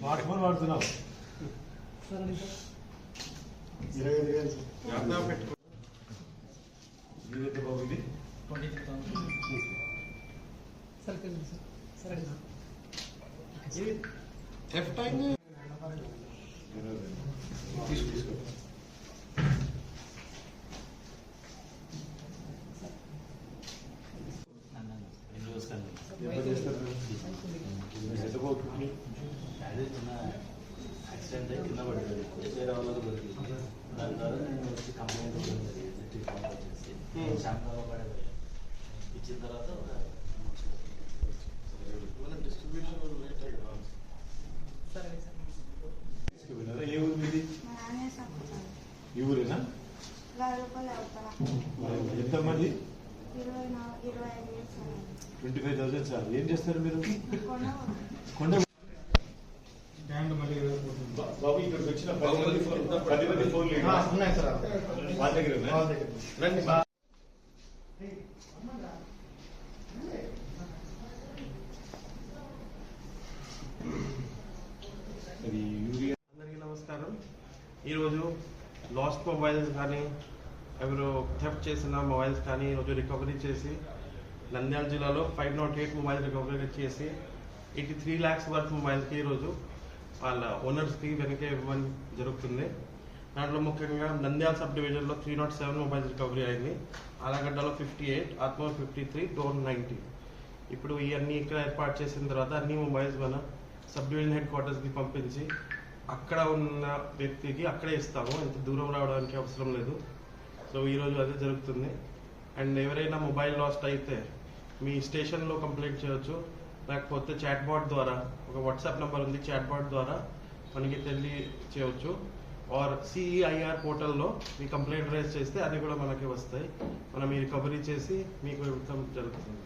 Smart phone వాడుతున్నావు ఇరవై ఐదు వేలు ఇదైతే బాగుంది లెఫ్ట్ టైం ఇరవై వేలు. తీసుకో తీసుకో ఎంత చేస్తారు అదే చిన్న యాక్సిడెంట్ అయి కింద పడ్డాడు వేరే వాళ్ళకి దొరికింది దాని ద్వారా నేను వచ్చి కంప్లైంట్ ఇవ్వడం జరిగింది వచ్చేసి శాంతంగా పడేది ఇచ్చిన తర్వాత ఏ ఊరు మీది ఈ ఊరేనా ఇరవై ఇరవై ఐదు. Twenty five thousand sir. ఏం చేస్తారు మీరు? కొండ బా- బాబు ఇక్కడికి వచ్చిన పది మంది ఫోన్లు. ఉన్నాయి సార్. వాళ్ళ దగ్గర? రండి అందరికీ నమస్కారం. ఈరోజు లాస్ట్ మొబైల్స్ కానీ ఎవరు థెఫ్ట్ చేసిన మొబైల్స్ కానీ ఈరోజు రికవరీ చేసి నంద్యాల జిల్లాలో five nought eight mobile recovery చేసి ఎయిటీ త్రీ ల్యాక్స్ వర్త్ మొబైల్కి ఈరోజు వాళ్ళ ఓనర్స్కి వెనక ఇవ్వడం జరుగుతుంది. దాంట్లో ముఖ్యంగా నంద్యాల సబ్ డివిజన్లో three nought seven mobile recovery అయింది. ఆలగడ్డలో ఫిఫ్టీ ఎయిట్ ఆత్మ ఫిఫ్టీ త్రీ డోర్ నైంటీ ఇప్పుడు ఇవన్నీ ఇక్కడ ఏర్పాటు చేసిన తర్వాత అన్ని మొబైల్స్ మన సబ్ డివిజన్ హెడ్ క్వార్టర్స్కి పంపించి అక్కడ ఉన్న వ్యక్తికి అక్కడే ఇస్తాము. ఎంత దూరం రావడానికి అవసరం లేదు. సో ఈరోజు అదే జరుగుతుంది. అండ్ ఎవరైనా మొబైల్ లాస్ట్ అయితే మీ స్టేషన్లో కంప్లైంట్ చేయొచ్చు. లేకపోతే చాట్ బాట్ ద్వారా ఒక వాట్సాప్ నెంబర్ ఉంది చాట్ బాట్ ద్వారా మనకి తెలియ చేయవచ్చు ఆర్ సిఈఐఆర్ పోర్టల్లో మీ కంప్లైంట్ రైజ్ చేస్తే అది కూడా మనకి వస్తాయి. మనం ఈ రికవరీ చేసి మీకు ఇవ్వడం జరుగుతుంది.